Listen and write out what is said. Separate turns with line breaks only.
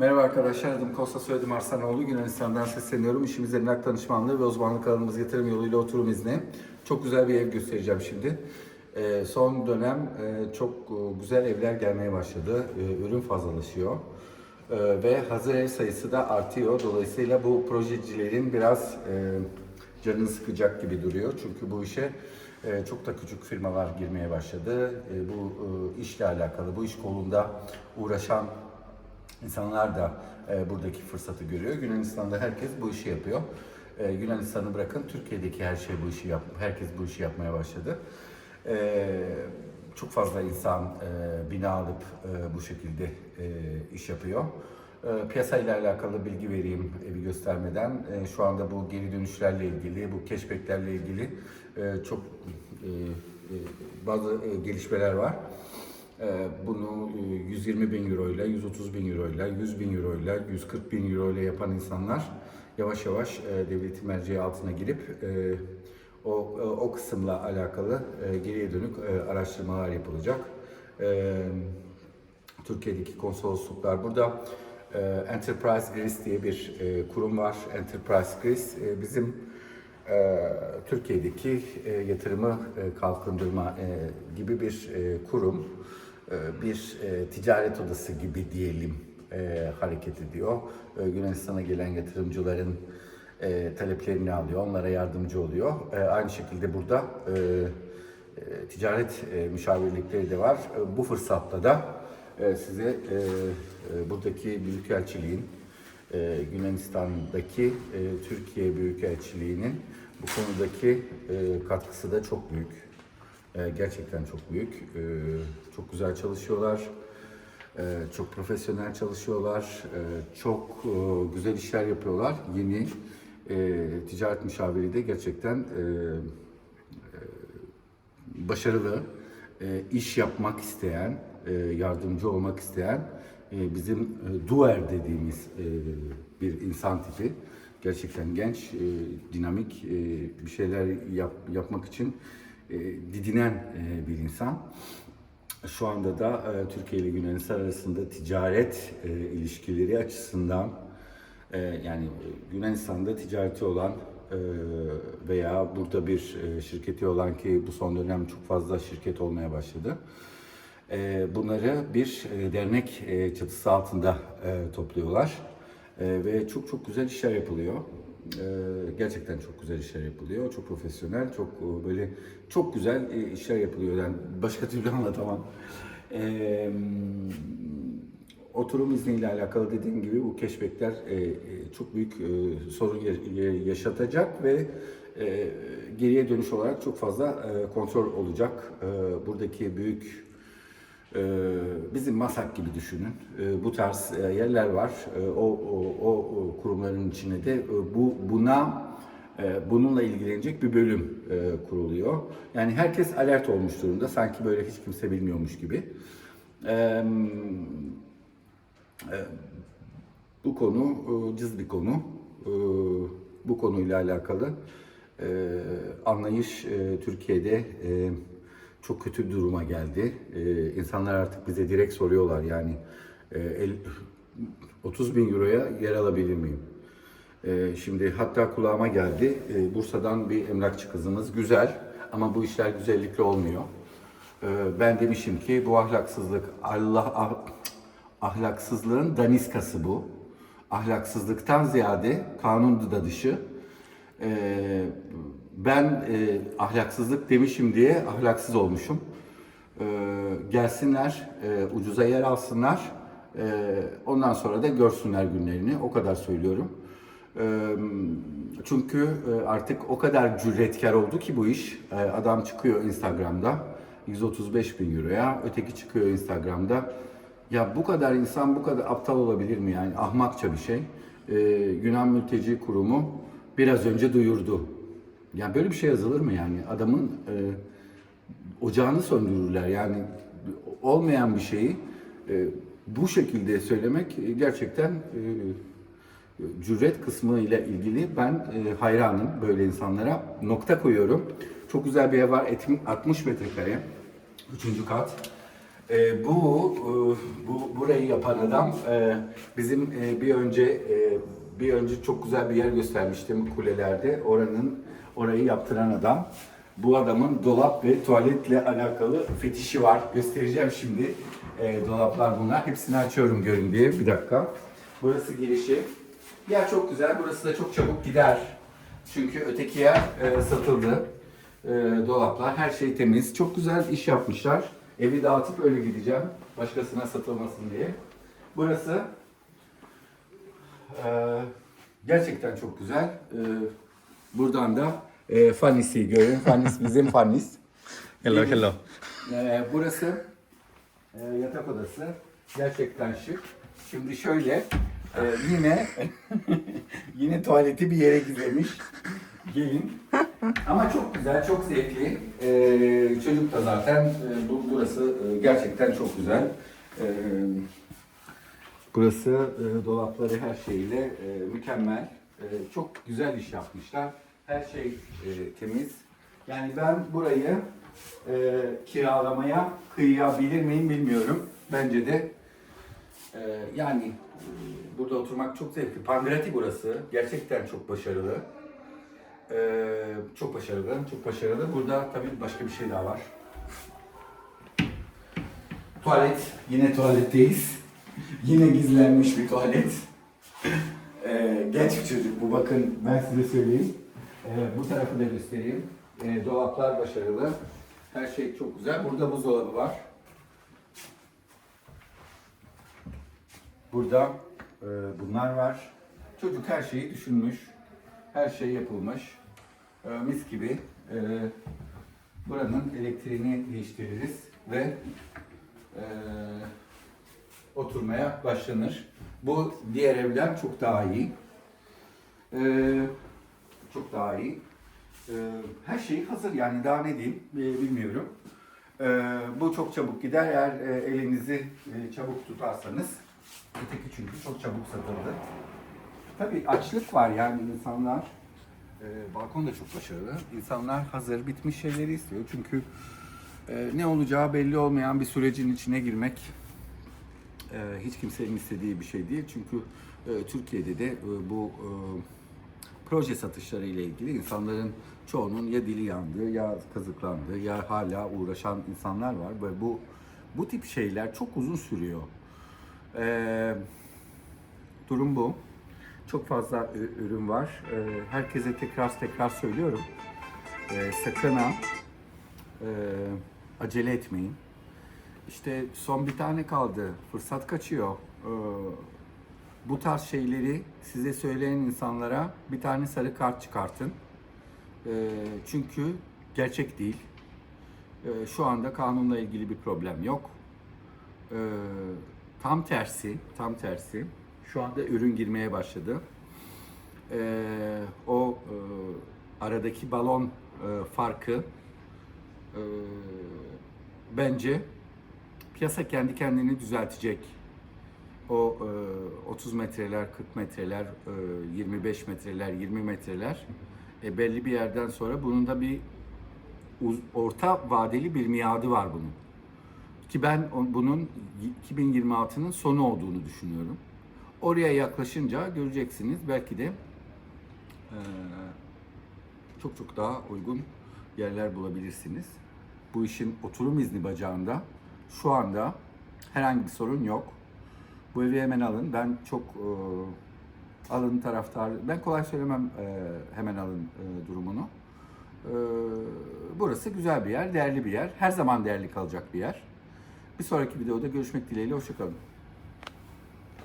Merhaba arkadaşlar, adım Kosta soyadım Arslanoğlu. Yunanistan'dan sesleniyorum. İşimiz emlak danışmanlığı ve uzmanlık alanımız yatırım yoluyla oturum izni. Çok güzel bir ev göstereceğim şimdi. Ee, son dönem e, çok e, güzel evler gelmeye başladı. Ee, ürün fazlalaşıyor. Ee, ve hazır ev sayısı da artıyor. Dolayısıyla bu projecilerin biraz e, canını sıkacak gibi duruyor. Çünkü bu işe çok da küçük firmalar girmeye başladı. Bu işle alakalı, bu iş kolunda uğraşan İnsanlar da e, buradaki fırsatı görüyor. Yunanistan'da herkes bu işi yapıyor. E, Yunanistan'ı bırakın Türkiye'deki her şey bu işi yap, herkes bu işi yapmaya başladı. E, çok fazla insan e, bina alıp e, bu şekilde e, iş yapıyor. E, piyasayla alakalı bilgi vereyim evi göstermeden. E, şu anda bu geri dönüşlerle ilgili, bu keşfeklerle ilgili e, çok e, e, bazı e, gelişmeler var. Ee, Bunu e, 120 bin euro ile, 130 bin euro ile, 100 bin euro ile, 140 bin euro ile yapan insanlar yavaş yavaş e, devletin merceği altına girip e, o e, o kısımla alakalı e, geriye dönük e, araştırmalar yapılacak. E, Türkiye'deki konsolosluklar burada. E, Enterprise Greece diye bir e, kurum var. Enterprise Greece e, bizim e, Türkiye'deki e, yatırımı e, kalkındırma e, gibi bir e, kurum, e, bir e, ticaret odası gibi diyelim e, hareket ediyor. E, Yunanistan'a gelen yatırımcıların e, taleplerini alıyor, onlara yardımcı oluyor. E, aynı şekilde burada e, e, ticaret e, müşavirlikleri de var. E, bu fırsatla da e, size e, e, buradaki büyükelçiliğin e, Yunanistan'daki e, Türkiye Büyükelçiliği'nin bu konudaki e, katkısı da çok büyük. E, gerçekten çok büyük. E, çok güzel çalışıyorlar. E, çok profesyonel çalışıyorlar. E, çok e, güzel işler yapıyorlar. Yeni e, ticaret müşaviri de gerçekten e, başarılı, e, iş yapmak isteyen, e, yardımcı olmak isteyen e, bizim e, duer dediğimiz e, bir insan tipi. Gerçekten genç, e, dinamik, e, bir şeyler yap, yapmak için e, didinen e, bir insan. Şu anda da e, Türkiye ile Yunanistan arasında ticaret ilişkileri açısından e, yani Yunanistan'da ticareti olan veya burada bir şirketi olan ki bu son dönem çok fazla şirket olmaya başladı. Bunları bir dernek çatısı altında topluyorlar ve çok çok güzel işler yapılıyor. E, gerçekten çok güzel işler yapılıyor. Çok profesyonel, çok e, böyle çok güzel e, işler yapılıyor. Yani başka türlü anlatamam. E, oturum izniyle alakalı dediğim gibi bu keşfekler e, e, çok büyük e, sorun ya- ya- yaşatacak ve e, geriye dönüş olarak çok fazla e, kontrol olacak. E, buradaki büyük bizim Masak gibi düşünün. E, bu tarz e, yerler var. E, o, o, o, kurumların içine de e, bu buna e, bununla ilgilenecek bir bölüm kuruluyor. Yani herkes alert olmuş durumda. Sanki böyle hiç kimse bilmiyormuş gibi. Bu konu cız bir konu. Bu konuyla alakalı anlayış Türkiye'de çok kötü duruma geldi. E, İnsanlar artık bize direkt soruyorlar yani e, el- 30 bin euroya yer alabilir miyim? E, Şimdi hatta kulağıma geldi. E, Bursa'dan bir emlakçı kızımız güzel ama bu işler güzellikle olmuyor. E, Ben demişim ki bu ahlaksızlık Allah ah- ahlaksızlığın daniskası bu. Ahlaksızlıktan ziyade kanun da dışı. Ee, ben e, ahlaksızlık demişim diye ahlaksız olmuşum. Ee, gelsinler, e, ucuza yer alsınlar. e, ondan sonra da görsünler günlerini. O kadar söylüyorum. Ee, çünkü e, artık o kadar cüretkar oldu ki bu iş. Ee, adam çıkıyor Instagram'da 135 bin euroya, öteki çıkıyor Instagram'da. Ya bu kadar insan bu kadar aptal olabilir mi yani? Ahmakça bir şey. Ee, Yunan Mülteci Kurumu biraz önce duyurdu. Ya böyle bir şey yazılır mı yani? Adamın e, ocağını söndürürler yani olmayan bir şeyi e, bu şekilde söylemek e, gerçekten e, cüret kısmı ile ilgili ben e, hayranım böyle insanlara. Nokta koyuyorum. Çok güzel bir ev var. Etim 60 metrekare. Üçüncü kat. Ee, bu, e, bu burayı yapan adam e, bizim e, bir önce e, bir önce çok güzel bir yer göstermiştim kulelerde. Oranın orayı yaptıran adam. Bu adamın dolap ve tuvaletle alakalı fetişi var. Göstereceğim şimdi. E, dolaplar bunlar. Hepsini açıyorum görün diye. Bir dakika. Burası girişi. Yer çok güzel. Burası da çok çabuk gider. Çünkü öteki yer e, satıldı. E, dolaplar, her şey temiz. Çok güzel iş yapmışlar. Evi dağıtıp öyle gideceğim. Başkasına satılmasın diye. Burası e, gerçekten çok güzel. E, buradan da e, Fanis'i görün. Fanis bizim Fanis.
Hello, hello.
Ee, burası e, yatak odası. Gerçekten şık. Şimdi şöyle e, yine yine tuvaleti bir yere gizlemiş. Gelin. Ama çok güzel, çok zevkli. Ee, çocuk da zaten e, bu burası e, gerçekten çok güzel. Ee, burası e, dolapları her şeyle e, mükemmel. E, çok güzel iş yapmışlar. Her şey e, temiz. Yani ben burayı e, kiralamaya kıyabilir miyim bilmiyorum. Bence de e, yani e, burada oturmak çok zevkli. Pangrati burası. Gerçekten çok başarılı. E, çok başarılı, çok başarılı. Burada tabii başka bir şey daha var. Tuvalet. Yine tuvaletteyiz. Yine gizlenmiş bir tuvalet. E, genç bir çocuk bu bakın ben size söyleyeyim. E, bu tarafı da göstereyim. E, dolaplar başarılı. Her şey çok güzel. Burada buzdolabı var. Burada e, bunlar var. Çocuk her şeyi düşünmüş. Her şey yapılmış. E, mis gibi. E, buranın elektriğini değiştiririz ve e, oturmaya başlanır. Bu diğer evden çok daha iyi. E, çok daha iyi. E, her şey hazır yani daha ne diyeyim e, bilmiyorum. E, bu çok çabuk gider eğer e, elinizi e, çabuk tutarsanız. Öteki çünkü çok çabuk satıldı. Tabii açlık var yani insanlar. E, balkon da çok başarılı. İnsanlar hazır bitmiş şeyleri istiyor. Çünkü e, ne olacağı belli olmayan bir sürecin içine girmek hiç kimsenin istediği bir şey değil. Çünkü e, Türkiye'de de e, bu e, proje satışları ile ilgili insanların çoğunun ya dili yandı ya kazıklandı ya hala uğraşan insanlar var ve bu bu tip şeyler çok uzun sürüyor. Ee, durum bu. Çok fazla ürün var. Ee, herkese tekrar tekrar söylüyorum. Ee, sakın ha acele etmeyin. İşte son bir tane kaldı. Fırsat kaçıyor. Ee, bu tarz şeyleri size söyleyen insanlara bir tane sarı kart çıkartın. Ee, çünkü gerçek değil. Ee, şu anda kanunla ilgili bir problem yok. Ee, tam tersi, tam tersi. Şu anda ürün girmeye başladı. Ee, o e, aradaki balon e, farkı e, bence piyasa kendi kendini düzeltecek. O e, 30 metreler, 40 metreler, e, 25 metreler, 20 metreler e, belli bir yerden sonra bunun da bir orta vadeli bir miadı var bunun. Ki ben bunun 2026'nın sonu olduğunu düşünüyorum. Oraya yaklaşınca göreceksiniz belki de e, çok çok daha uygun yerler bulabilirsiniz. Bu işin oturum izni bacağında şu anda herhangi bir sorun yok. Bu evi hemen alın. Ben çok e, alın taraftar. Ben kolay söylemem e, hemen alın e, durumunu. E, burası güzel bir yer, değerli bir yer. Her zaman değerli kalacak bir yer. Bir sonraki videoda görüşmek dileğiyle. Hoşçakalın.